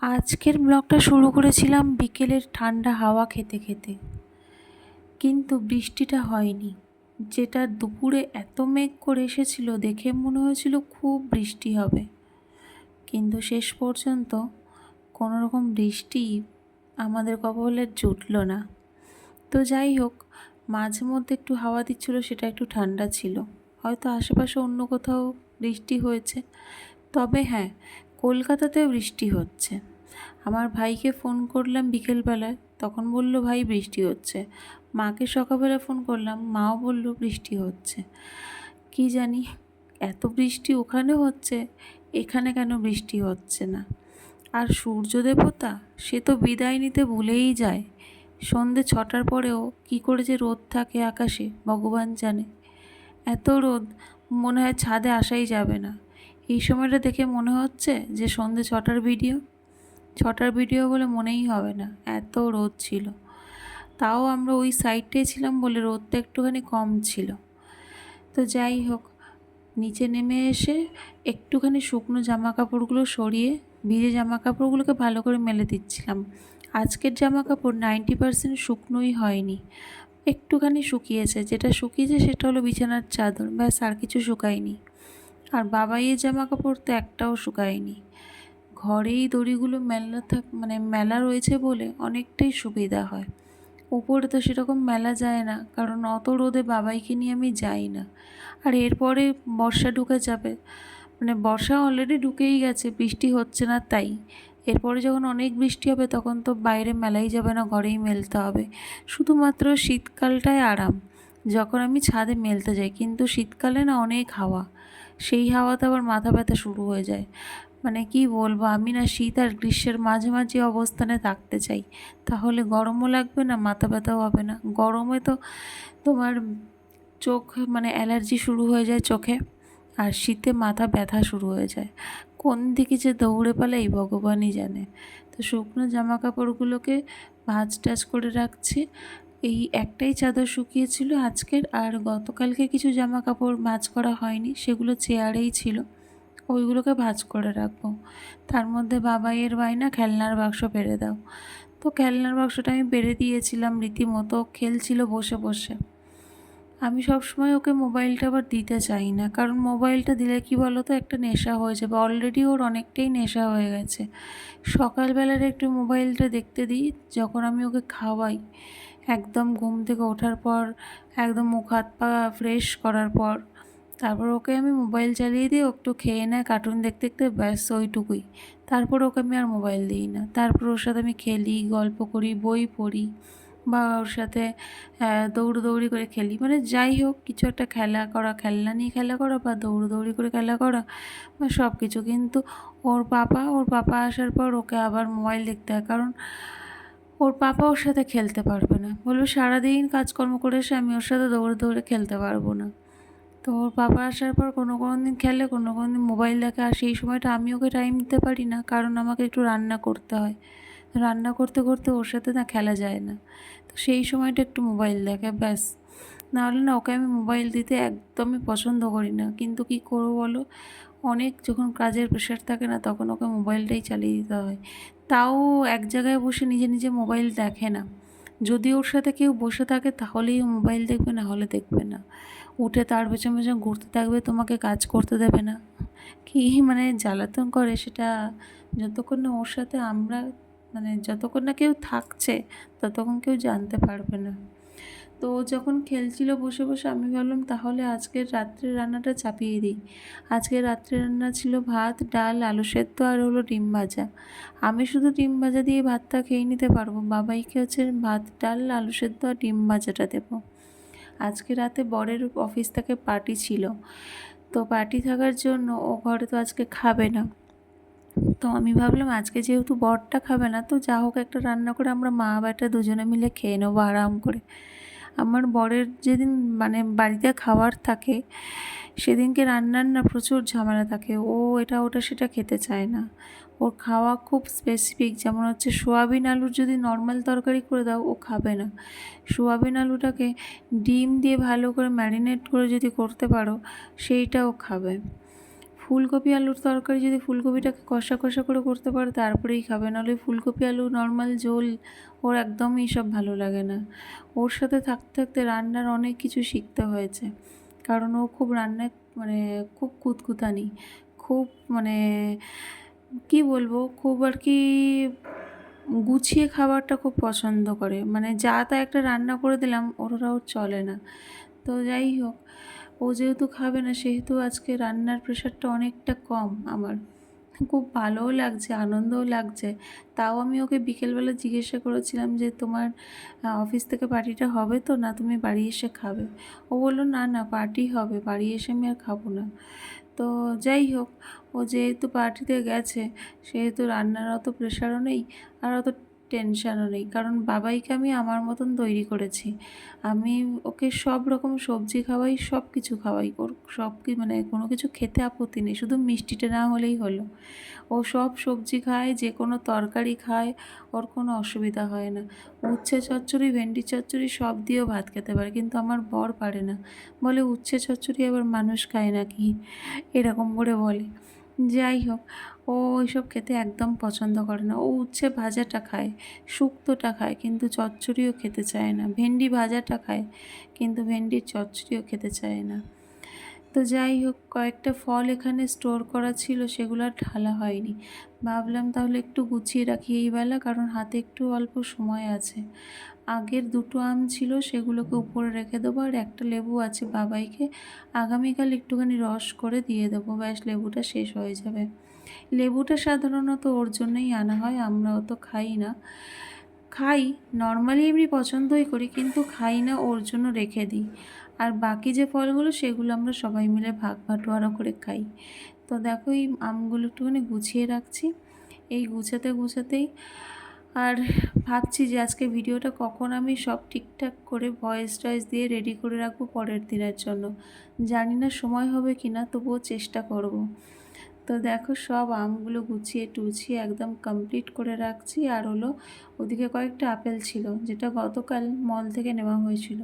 আজকের ব্লগটা শুরু করেছিলাম বিকেলের ঠান্ডা হাওয়া খেতে খেতে। কিন্তু বৃষ্টিটা হয়নি। যেটা দুপুরে এত মেঘ করে এসেছিল দেখে মনে হয়েছিল খুব বৃষ্টি হবে। কিন্তু শেষ পর্যন্ত কোনো রকম বৃষ্টি আমাদের কপালে জুটল না। তো যাই হোক, মাঝে মধ্যে একটু হাওয়া দিচ্ছিল, সেটা একটু ঠান্ডা ছিল। হয়তো আশেপাশে অন্য কোথাও বৃষ্টি হয়েছে। তবে হ্যাঁ কলকাতাতেও বৃষ্টি হচ্ছে। আমার ভাইকে ফোন করলাম বিকেলবেলায়। তখন বলল, ভাই, বৃষ্টি হচ্ছে। মাকে সকালবেলা ফোন করলাম, মাও বলল, বৃষ্টি হচ্ছে। কি জানি, এত বৃষ্টি ওখানে হচ্ছে? এখানে কেন বৃষ্টি হচ্ছে না? আর সূর্য দেবতা? সে তো বিদায় নিতে ভুলেই যায়। সন্ধে ছটার পরেও কি করে যে রোদ থাকে আকাশে, ভগবান জানে। এত রোদ, মনে হয় ছাদে আসাই যাবে না। এই সময়টা দেখে মনে হচ্ছে যে সন্ধে ছটার ভিডিও। ছটার ভিডিও বলে মনেই হবে না, এত রোদ ছিল। তাও আমরা ওই সাইডটাই ছিলাম বলে রোদটা একটুখানি কম ছিল। তো যাই হোক, নিচে নেমে এসে একটুখানি শুকনো জামা কাপড়গুলো সরিয়ে ভিজে জামা কাপড়গুলোকে ভালো করে মেলে দিচ্ছিলাম। আজকের জামা কাপড় নাইনটি পারসেন্ট শুকনোই হয়নি, একটুখানি শুকিয়েছে। যেটা শুকিয়েছে সেটা হলো বিছানার চাদর, ব্যাস আর কিছু শুকায়নি। আর বাবাইয়ের জামা কাপড় তো একটাও শুকায়নি। ঘরেই দড়িগুলো মেলা থাক মানে মেলা রয়েছে বলে অনেকটাই সুবিধা হয়। উপরে তো সেরকম মেলা যায় না, কারণ অত রোদে বাবাইকে নিয়ে আমি যাই না। আর এরপরে বর্ষা ঢুকে যাবে মানে বর্ষা অলরেডি ঢুকেই গেছে, বৃষ্টি হচ্ছে না তাই। এরপরে যখন অনেক বৃষ্টি হবে তখন তো বাইরে মেলাই যাবে না, ঘরেই মেলতে হবে। শুধুমাত্র শীতকালটাই আরাম, যখন আমি ছাদে মেলতে যাই, কিন্তু শীতকালে না অনেক হাওয়া। সেই হাওয়াতে আবার মাথা ব্যথা শুরু হয়ে যায়। মানে কি বলব, আমি না শীত আর গ্রীষ্মের মাঝামাঝি অবস্থানে থাকতে চাই। তাহলে গরমও লাগবে না, মাথা ব্যথাও হবে না। গরমে তো তোমার চোখ মানে অ্যালার্জি শুরু হয়ে যায় চোখে, আর শীতে মাথা ব্যথা শুরু হয়ে যায়। কোন দিকে যে দৌড়ে পালাই ভগবানই জানে। তো শুকনো জামা কাপড়গুলোকে ভাজ টাজ করে রাখছি। এই একটাই চাদর শুকিয়েছিল আজকের, আর গতকালকে কিছু জামা কাপড় ভাজ করা হয়নি, সেগুলো চেয়ারেই ছিল। ওইগুলোকে ভাজ করে রাখব। তার মধ্যে বাবাইয়ের বায়না খেলনার বাক্স পেরে দাও। তো খেলনার বাক্সটা আমি পেরে দিয়েছিলাম রীতিমতো, খেলছিল বসে বসে। আমি সব সময় ওকে মোবাইলটা আবার দিতে চাই না, কারণ মোবাইলটা দিলে কি বলো তো একটা নেশা হয়ে যাবে। অলরেডি ওর অনেকটাই নেশা হয়ে গেছে। সকালবেলার একটু মোবাইলটা দেখতে দিই, যখন আমি ওকে খাওয়াই, একদম ঘুম থেকে ওঠার পর, একদম মুখ হাত পা ফ্রেশ করার পর। তারপর ওকে আমি মোবাইল চালিয়ে দিই ও একটু খেয়ে নেয় কার্টুন দেখতে দেখতে, ব্যাস ওইটুকুই। তারপর ওকে আমি আর মোবাইল দিই না। তারপর ওর সাথে আমি খেলি, গল্প করি, বই পড়ি বা ওর সাথে দৌড়দৌড়ি করে খেলি। মানে যাই হোক, কিছু একটা খেলা করা, খেলনা নিয়ে খেলা করা বা দৌড়দৌড়ি করে খেলা করা বা সব কিছু কিন্তু ওর পাপা ওর পাপা আসার পর ওকে আবার মোবাইল দেখতে হয়। কারণ ওর পাপা ওর সাথে খেলতে পারবে না। বলবে সারাদিন কাজকর্ম করে এসে আমি ওর সাথে দৌড়ে দৌড়ে খেলতে পারব না। তো ওর বাবা আসার পর কোনো কোনো দিন খেলে, কোনো কোনো দিন মোবাইল দেখে, আর সেই সময়টা আমি ওকে টাইম দিতে পারি না, কারণ আমাকে একটু রান্না করতে হয়। রান্না করতে করতে ওর সাথে না খেলা যায় না। তো সেই সময়টা একটু মোবাইল দেখে, ব্যাস। নাহলে না ওকে আমি মোবাইল দিতে একদমই পছন্দ করি না। কিন্তু কি করব বলো? অনেক যখন কাজের প্রেশার থাকে না, তখন ওকে মোবাইলটাই চালিয়ে দিতে হয়। তাও এক জায়গায় বসে নিজে নিজে মোবাইল দেখে না। যদি ওর সাথে কেউ বসে থাকে, তাহলেই মোবাইল দেখবে, না হলে দেখবে না। উঠে তার পেছন পেছন ঘুরতে থাকবে, তোমাকে কাজ করতে দেবে না। কি মানে জ্বালাতন করে সেটা? যতক্ষণ না ওর সাথে আমরা মানে যতক্ষণ না কেউ থাকছে, ততক্ষণ কেউ জানতে পারবে না। তো যখন খেলছিল বসে বসে আমি ভাবলাম, তাহলে আজকের রাত্রের রান্নাটা চাপিয়ে দিই। আজকের রাত্রে রান্না ছিল ভাত, ডাল, আলু সেদ্ধ আর হলো ডিম ভাজা। আমি শুধু ডিম ভাজা দিয়ে ভাতটা খেয়ে নিতে পারব। বাবাইকে হচ্ছে ভাত, ডাল, আলু সেদ্ধ আর ডিম ভাজাটা দেবো। আজকে রাতে বরের অফিস থেকে পার্টি ছিল। তো পার্টি থাকার জন্য ও ঘরে তো আজকে খাবে না। তো আমি ভাবলাম আজকে যেহেতু বরটা খাবে না, তো যা হোক একটা রান্না করে আমরা মা বেটা দুজনে মিলে খেয়ে নেব আরাম করে। আমার বরের যেদিন মানে বাড়িতে খাবার থাকে সেদিনকে রান্নার না প্রচুর ঝামেলা থাকে। ও এটা ওটা সেটা খেতে চায় না। ওর খাওয়া খুব স্পেসিফিক যেমন হচ্ছে সোয়াবিন আলুর যদি নর্মাল তরকারি করে দাও, ও খাবে না। সোয়াবিন আলুটাকে ডিম দিয়ে ভালো করে ম্যারিনেট করে যদি করতে পারো, সেইটাও খাবে। ফুলকপি আলুর তরকারি যদি ফুলকপিটাকে কষা কষা করে করতে পারো, তারপরেই খাবে। নাহলে ফুলকপি আলু নর্মাল ঝোল, ওর একদমই সব ভালো লাগে না। ওর সাথে থাকতে থাকতে রান্নার অনেক কিছু শিখতে হয়েছে। কারণ ও খুব রান্নায় মানে খুব কুতকুতানি। খুব মানে কি বলব, খুব আর কি গুছিয়ে খাবারটা খুব পছন্দ করে। মানে যা তা একটা রান্না করে দিলাম ওরা ওর চলে না। তো যাই হোক, ও যেহেতু খাবে না, সেহেতু আজকে রান্নার প্রেশারটা অনেকটা কম আমার। খুব ভালোও লাগছে, আনন্দও লাগছে। তাও আমি ওকে বিকেলবেলা জিজ্ঞাসা করেছিলাম যে, তোমার অফিস থেকে পার্টিটা হবে তো না? তুমি বাড়ি এসে খাবে? ও বলল, না না, পার্টি হবে। বাড়ি এসে আমি আর খাব না। তো যাই হোক, ও যেহেতু পার্টিতে গেছে, সেহেতু রান্নার অত প্রেশারও নেই, আর অত টেনশানও নেই। কারণ বাবাইকে আমি আমার মতন তৈরি করেছি। আমি ওকে সব রকম সবজি খাওয়াই, সব কিছু খাওয়াই। ওর সব কি মানে কোনো কিছু খেতে আপত্তি নেই। শুধু মিষ্টিটা না হলেই হলো। ও সব সবজি খায়, যে কোনো তরকারি খায়, ওর কোনো অসুবিধা হয় না। উচ্ছে চচ্চড়ি, ভেন্ডি চচ্চড়ি সব দিয়েও ভাত খেতে পারে, কিন্তু আমার বর পারে না। বলে, উচ্ছে চচ্চড়ি আবার মানুষ খায় নাকি? এরকম করে বলে। যাই হোক ও ওইসব খেতে একদম পছন্দ করে না। ও উচ্ছে ভাজাটা খায়, শুক্তোটা খায়, কিন্তু চচ্চড়িও খেতে চায় না। ভেন্ডি ভাজাটা খায়, কিন্তু ভেন্ডির চচ্চড়িও খেতে চায় না। তো যাই হোক, কয়েকটা ফল এখানে স্টোর করা ছিল, সেগুলো আর ঢালা হয়নি। ভাবলাম তাহলে একটু গুছিয়ে রাখি এই বেলা, কারণ হাতে একটু অল্প সময় আছে। আগের দুটো আম ছিল, সেগুলোকে উপরে রেখে দেবো, আর একটা লেবু আছে বাবাইকে। আগামীকাল একটুখানি রস করে দিয়ে দেবো, ব্যাস লেবুটা শেষ হয়ে যাবে। লেবুটা সাধারণত ওর জন্যই আনা হয় আমরা অত খাই না। খাই নর্মালি এমনি পছন্দই করি, কিন্তু খাই না, ওর জন্য রেখে দিই। আর বাকি যে ফলগুলো, সেগুলো আমরা সবাই মিলে ভাগ বাটোয়ারা করে খাই। তো দেখো, এই আমগুলো একটুখানি গুছিয়ে রাখছি। এই গুছাতে গুছাতেই আর ভাবছি যে আজকে ভিডিওটা কখন আমি সব ঠিকঠাক করে ভয়েস টয়েস দিয়ে রেডি করে রাখব পরের দিনের জন্য। জানি না সময় হবে কি না তবুও চেষ্টা করব। তো দেখো সব আমগুলো গুছিয়ে টুছিয়ে একদম কমপ্লিট করে রাখছি। আর হলো ওদিকে কয়েকটা আপেল ছিল, যেটা গতকাল মল থেকে নেওয়া হয়েছিল,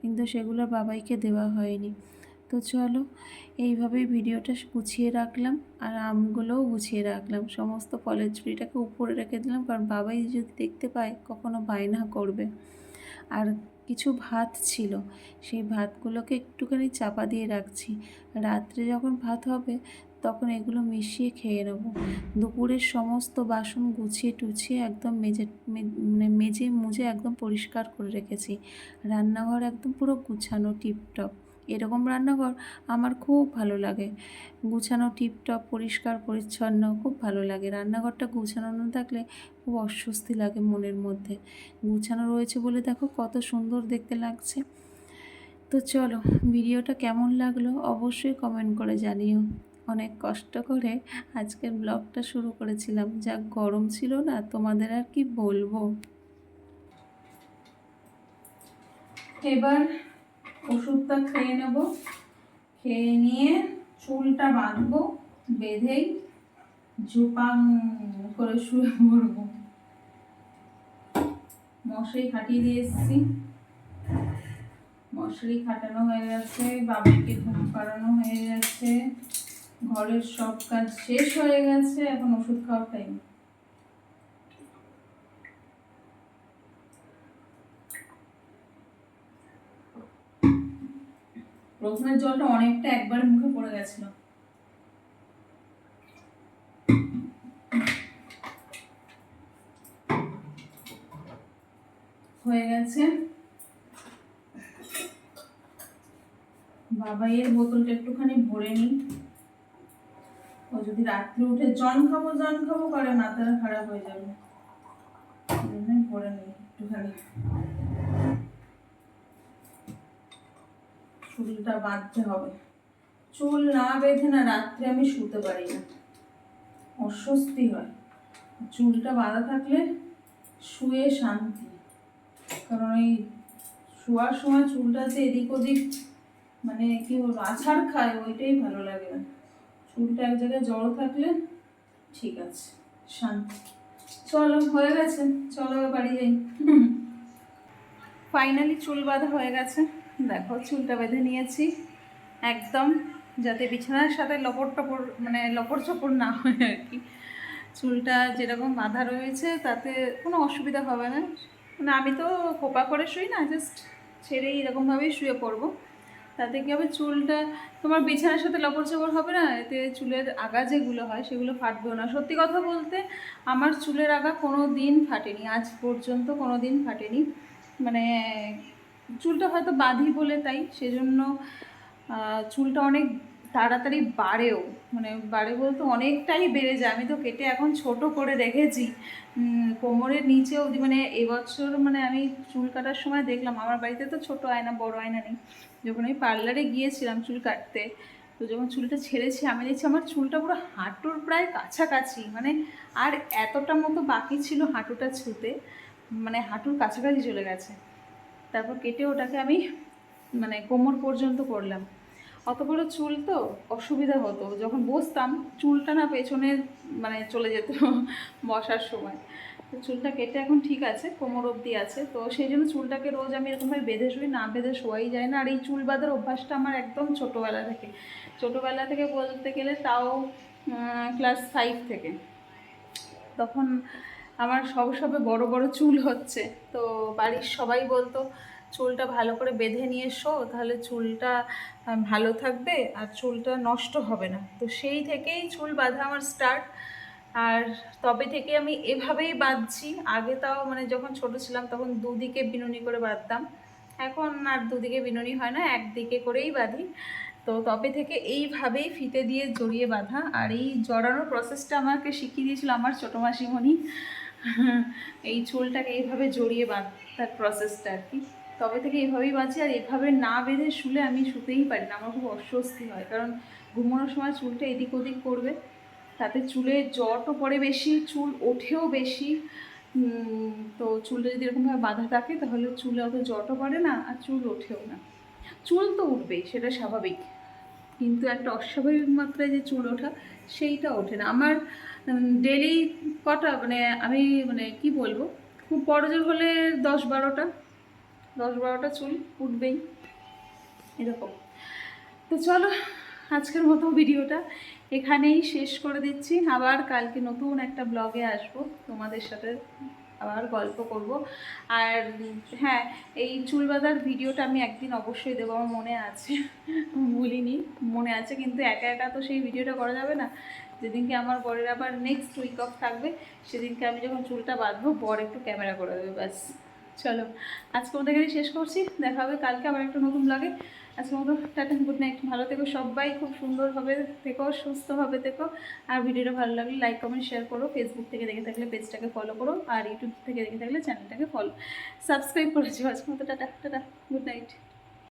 কিন্তু সেগুলো বাবাইকে দেওয়া হয়নি। তো চলো, এইভাবেই ভিডিওটা গুছিয়ে রাখলাম আর আমগুলোও গুছিয়ে রাখলাম। সমস্ত ফলের ঝুড়িটাকে উপরে রেখে দিলাম, কারণ বাবাই যদি দেখতে পায় কখনো বায়না করবে। আর কিছু ভাত ছিল, সেই ভাতগুলোকে একটুখানি চাপা দিয়ে রাখছি। রাত্রে যখন ভাত হবে তখন এগুলো মিশিয়ে খেয়ে নেব। দুপুরের সমস্ত বাসন গুছিয়ে টুছিয়ে একদম মেজে মানে মেজে মুজে একদম পরিষ্কার করে রেখেছি। রান্নাঘর একদম পুরো গুছানো টিপটপ। এরকম রান্নাঘর আমার খুব ভালো লাগে। গুছানো টিপটপ, পরিষ্কার, পরিচ্ছন্ন খুব ভালো লাগে। রান্নাঘরটা গুছানো না থাকলে খুব অস্বস্তি লাগে মনের মধ্যে। গুছানো রয়েছে বলে দেখো কত সুন্দর দেখতে লাগছে। তো চলো, ভিডিওটা কেমন লাগল অবশ্যই কমেন্ট করে জানিও। অনেক কষ্ট করে আজকের ব্লগটা শুরু করেছিলাম। যা গরম ছিল না, তোমাদের আর কি বলব? এবার ওষুধটা খেয়ে নেব। খেয়ে নিয়ে চুলটা বাঁধবো, বেঁধেই ঝুপাং করে শুয়ে পড়ব। মশারি খাটিয়ে দিয়ে এসেছি। মশারি খাটানো হয়ে গেছে, বাবাকে ঘুম পাড়ানো হয়ে গেছে। ঘরের সব কাজ শেষ হয়ে গেছে, এখন ওষুধ খাওয়ার টাইম প্রথমের জলটা অনেকটা একবার মুখে পড়ে গেছিল। হয়ে গেছে। বাবাইয়ের বোতলটা একটুখানি ভরে নিই। যদি রাত্রে উঠে জন খাব জন খাব করে, মাথাটা খারাপ হয়ে যাবে। নিই একটুখানি। চুলটা বাঁধতে হবে। চুল না বেঁধে না রাত্রে আমি শুতে পারি না। অস্বস্তি হয়। চুলটা বাঁধা থাকলে শুয়ে শান্তি। কারণ এই শোয়ার সময় চুলটা যে এদিক ওদিক মানে কি বলব, আছাড় খায়, ওইটাই ভালো লাগে না। চুলটা এক জায়গায় জড়ো থাকলে ঠিক আছে, শান্তি। চলো, হয়ে গেছে। চলো বাড়ি যাই। ফাইনালি চুল বাঁধা হয়ে গেছে। দেখো, চুলটা বেঁধে নিয়েছি। একদম, যাতে বিছানার সাথে লপট টপর মানে লপট চপর না হয় আর কি। চুলটা যেরকম বাঁধা রয়েছে, তাতে কোনো অসুবিধা হবে না। মানে আমি তো খোপা করে শুই না জাস্ট ছেড়ে এরকমভাবেই শুয়ে পড়ব। তাতে কি হবে? চুলটা তোমার বিছানার সাথে লপড় চপড় হবে না? এতে চুলের আগা যেগুলো হয় সেগুলো ফাটবেও না। সত্যি কথা বলতে আমার চুলের আগা কোনো দিন ফাটেনি। আজ পর্যন্ত কোনো দিন ফাটেনি। মানে চুলটা হয়তো বাঁধি বলে তাই। সেজন্য চুলটা অনেক তাড়াতাড়ি বাড়েও। মানে বাড়ে বলতে অনেকটাই বেড়ে যায়। আমি তো কেটে এখন ছোট করে রেখেছি। কোমরের নিচে অবধি। মানে এবছর মানে আমি চুল কাটার সময় দেখলাম। আমার বাড়িতে তো ছোট আয়না, বড় আয়না নেই। যখন আমি পার্লারে গিয়েছিলাম চুল কাটতে, তো যখন চুলটা ছেড়েছি, আমি দেখছি আমার চুলটা পুরো হাঁটুর প্রায় কাছাকাছি মানে আর এতটা মতো বাকি ছিল হাঁটুটা ছুতে মানে হাঁটুর কাছাকাছি চলে গেছে। তারপর কেটে ওটাকে আমি মানে কোমর পর্যন্ত করলাম। অত বড় চুল তো অসুবিধা হতো। যখন বসতাম, চুলটা না পেছনে মানে চলে যেত বসার সময়। তো চুলটা কেটে এখন ঠিক আছে, কোমর অবধি আছে। তো সেই জন্য চুলটাকে রোজ আমি এরকমভাবে বেঁধে শুই, না বেঁধে শোয়াই যায় না। আর এই চুল বাঁধার অভ্যাসটা আমার একদম ছোটোবেলা থেকে। ছোটোবেলা থেকে বলতে গেলে তাও ক্লাস ফাইভ থেকে। তখন আমার সব সবে বড় বড় চুল হচ্ছে। তো বাড়ির সবাই বলতো, চুলটা ভালো করে বেঁধে নিয়ে শো তাহলে চুলটা ভালো থাকবে আর চুলটা নষ্ট হবে না। তো সেই থেকেই চুল বাঁধা আমার স্টার্ট আর তবে থেকে আমি এভাবেই বাঁধছি। আগে তাও মানে যখন ছোট ছিলাম তখন দুদিকে বিনুনি করে বাঁধতাম। এখন আর দুদিকে বিনুনি হয় না, একদিকে করেই বাঁধি। তো তবে থেকে এইভাবেই ফিতে দিয়ে জড়িয়ে বাঁধা। আর এই জড়ানোর প্রসেসটা আমাকে শিখিয়ে দিয়েছিল আমার ছোটো মাসিমণি। এই চুলটাকে এইভাবে জড়িয়ে বাঁধার প্রসেসটা আর কি। তবে থেকে এইভাবেই বাঁচি আর এভাবে না বেঁধে শুলে আমি শুতেই পারি না। আমার খুব অস্বস্তি হয়। কারণ ঘুমানোর সময় চুলটা এদিক ওদিক করবে। তাতে চুলে জটও পড়ে বেশি, চুল ওঠেও বেশি। তো চুলটা যদি এরকমভাবে বাঁধা থাকে, তাহলে চুলে অত জটও পড়ে না আর চুল ওঠেও না। চুল তো উঠবেই, সেটা স্বাভাবিক। কিন্তু একটা অস্বাভাবিক মাত্রায় যে চুল ওঠা, সেইটা ওঠে না। আমার ডেলি কটা মানে আমি মানে কি বলব, খুব বড় জোর হলে দশ বারোটা দশ বারোটা চুল উঠবেই। এরকম। তো চলো আজকের মতো ভিডিওটা এখানেই শেষ করে দিচ্ছি। আবার কালকে নতুন একটা ব্লগে আসব। তোমাদের সাথে আবার গল্প করব। আর হ্যাঁ এই চুল বাঁধার ভিডিওটা আমি একদিন অবশ্যই দেবো। আমার মনে আছে, ভুলিনি, মনে আছে, কিন্তু একা একা তো সেই ভিডিওটা করা যাবে না। যেদিনকে আমার বরের আবার নেক্সট উইক অফ থাকবে, সেদিনকে আমি যখন চুলটা বাঁধবো, বর একটু ক্যামেরা করে দেবে, ব্যাস। চলো, আজকে এখানে শেষ করছি। দেখা হবে কালকে আবার একটা নতুন লাগে আজকের মতো টাটা গুড নাইট ভালো থেকো, সবাই খুব সুন্দরভাবে থেকো সুস্থভাবে থেকো। আর ভিডিওটা ভালো লাগলে লাইক কমেন্ট শেয়ার করো। ফেসবুক থেকে দেখে থাকলে পেজটাকে ফলো করো। আর ইউটিউব থেকে দেখে থাকলে চ্যানেলটাকে ফলো সাবস্ক্রাইব করেছ আজকের মতো টাটা টাটা গুড নাইট